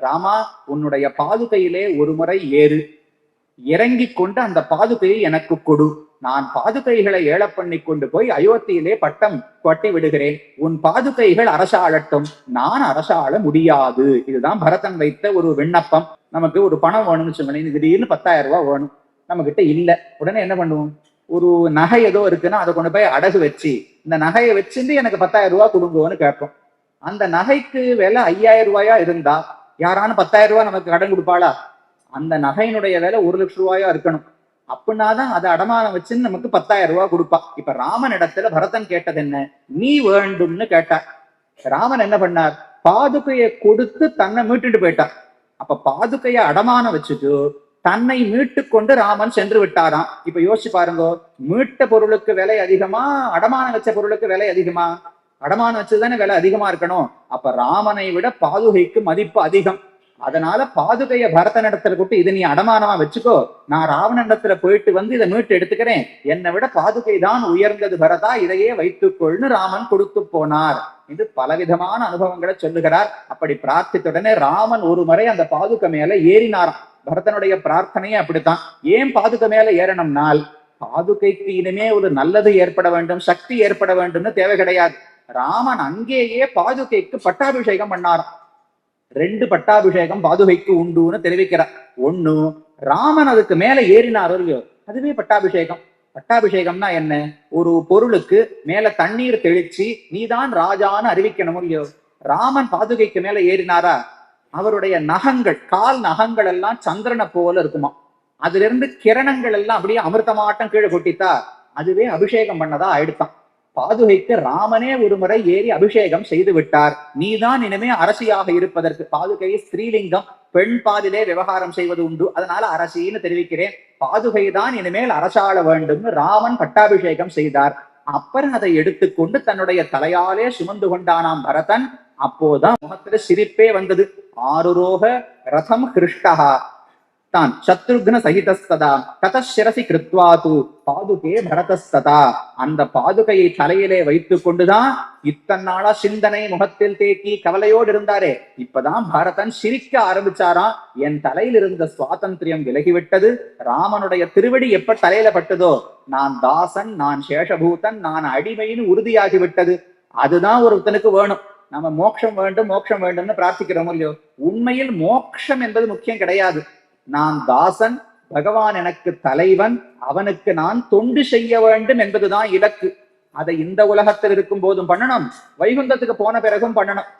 ராமா உன்னுடைய பாதுகையிலே ஒரு முறை ஏறு. இறங்கி கொண்டு அந்த பாதுகையை எனக்கு கொடு. நான் பாதுகைகளை ஏல பண்ணி கொண்டு போய் அயோத்தியிலே பட்டம் கொட்டி விடுகிறேன். உன் பாதுகைகள் அரசாளட்டும். நான் அரசாள முடியாது. இதுதான் பரதன் வைத்த ஒரு விண்ணப்பம். நமக்கு ஒரு பணம் வேணும்னு சொன்னேன் திடீர்னு பத்தாயிரம் ரூபாய் வேணும். நம்ம கிட்ட இல்ல. உடனே என்ன பண்ணுவோம்? ஒரு நகை ஏதோ இருக்குன்னா அதை கொண்டு போய் அடகு வச்சு இந்த நகையை வச்சிருந்து எனக்கு பத்தாயிரம் ரூபாய் கொடுங்கோன்னு கேட்போம். அந்த நகைக்கு விலை ஐயாயிரம் ரூபாயா இருந்தா யாரானு பத்தாயிரம் ரூபாய் நமக்கு கடன் கொடுப்பாளா? அந்த நகையினுடைய விலை ஒரு லட்ச ரூபாயா இருக்கணும். அப்படின்னாதான் அதை அடமானம் வச்சுன்னு நமக்கு பத்தாயிரம் ரூபாய் கொடுப்பா. இப்ப ராமன் இடத்துல பரதன் கேட்டது என்ன? நீ வேண்டும்னு கேட்டார். ராமன் என்ன பண்ணார்? பாதுகையை கொடுத்து தன்னை மீட்டுட்டு போயிட்டார். அப்ப பாதுகையை அடமானம் வச்சுட்டு தன்னை மீட்டு கொண்டு ராமன் சென்று விட்டாராம். இப்ப யோசிச்சு பாருங்க மீட்ட பொருளுக்கு விலை அதிகமா அடமானம் வச்ச பொருளுக்கு விலை அதிகமா? அடமானம் வச்சதுதானே விலை அதிகமா இருக்கணும். அப்ப ராமனை விட பாதுகைக்கு மதிப்பு அதிகம். அதனால பாதுகைய பரதனிடத்துல கூட்டு இதை நீ அடமானமா வச்சுக்கோ. நான் ராவண இடத்துல போயிட்டு வந்து இதை மீட்டு எடுத்துக்கிறேன். என்னை விட பாதுகை தான் உயர்ந்தது பரதா. இதையே வைத்துக்கொள்னு ராமன் கொடுத்து போனார். இது பலவிதமான அனுபவங்களை சொல்லுகிறார். அப்படி பிரார்த்தித்துடனே ராமன் ஒரு முறை அந்த பாதுகை மேல ஏறினாராம். பரதனுடைய பிரார்த்தனையே அப்படித்தான். ஏன் பாதுகை மேல ஏறணும்னால் பாதுகைக்கு இனிமே ஒரு நல்லது ஏற்பட வேண்டும் சக்தி ஏற்பட வேண்டும்னு தேவை கிடையாது. ராமன் அங்கேயே பாதுகைக்கு பட்டாபிஷேகம் பண்ணாராம் ரெண்டு பட்டாபிஷேகம் பாதுகைக்கு உண்டுன்னு தெரிவிக்கிறார். ஒண்ணு ராமன் அதுக்கு மேல ஏறினாரோ இல்லையோ அதுவே பட்டாபிஷேகம். பட்டாபிஷேகம்னா என்ன? ஒரு பொருளுக்கு மேல தண்ணீர் தெளிச்சு நீதான் ராஜான்னு அறிவிக்கணும் இல்லையோ? ராமன் பாதுகைக்கு மேல ஏறினாரா? அவருடைய நகங்கள் கால் நகங்கள் எல்லாம் சந்திரனை போல இருக்குமா அதுல இருந்து கிரணங்கள் எல்லாம் அப்படியே அமிர்தமாட்டம் கீழே கொட்டித்தா அதுவே அபிஷேகம் பண்ணதா ஆயிடுத்தான். பாதுகைக்கு ராமனே ஒருமுறை ஏறி அபிஷேகம் செய்து விட்டார். நீதான் இனிமே அரசியாக இருப்பதற்கு பாதுகை ஸ்ரீலிங்கம் பெண் பாதிலே விவகாரம் செய்வது உண்டு. அதனால அரசின்னு தெரிவிக்கிறேன். பாதுகை தான் இனிமேல் அரசாள வேண்டும்னு ராமன் பட்டாபிஷேகம் செய்தார். அப்புறம் அதை எடுத்துக்கொண்டு தன்னுடைய தலையாலே சுமந்து கொண்டானாம் பரதன். அப்போதான் முகத்துல சிரிப்பே வந்தது. ஆறுரோக ரதம் கிருஷ்டகா தான் சத்ருக்ன சகிதஸ்ததா ததசிரசி கிருத்வாது பாதுகே பரதஸ்ததா அந்த பாதுகையை தலையிலே வைத்துக் கொண்டுதான் இத்தனை நாளா சிந்தனை முகத்தில் தேக்கி கவலையோடு இருந்தாரே இப்பதான் பரதன் சிரிக்க ஆரம்பிச்சாராம். என் தலையில் இருந்த சுவாதந்திரியம் விலகிவிட்டது. ராமனுடைய திருவடி எப்ப தலையில பட்டதோ? நான் தாசன் நான் சேஷபூதன் நான் அடிமைன்னு உறுதியாகி விட்டது அதுதான் ஒருத்தனுக்கு வேணும். நம்ம மோட்சம் வேண்டும் மோட்சம் வேண்டும்னு பிரார்த்திக்கிறோம் இல்லையோ? உண்மையில் மோட்சம் என்பது முக்கியம் கிடையாது. நான் தாசன் பகவான் எனக்கு தலைவன் அவனுக்கு நான் தொண்டு செய்ய வேண்டும் என்பதுதான் இலக்கு. அதை இந்த உலகத்தில் இருக்கும் போதும் பண்ணணும். வைகுந்தத்துக்கு போன பிறகும் பண்ணணும்.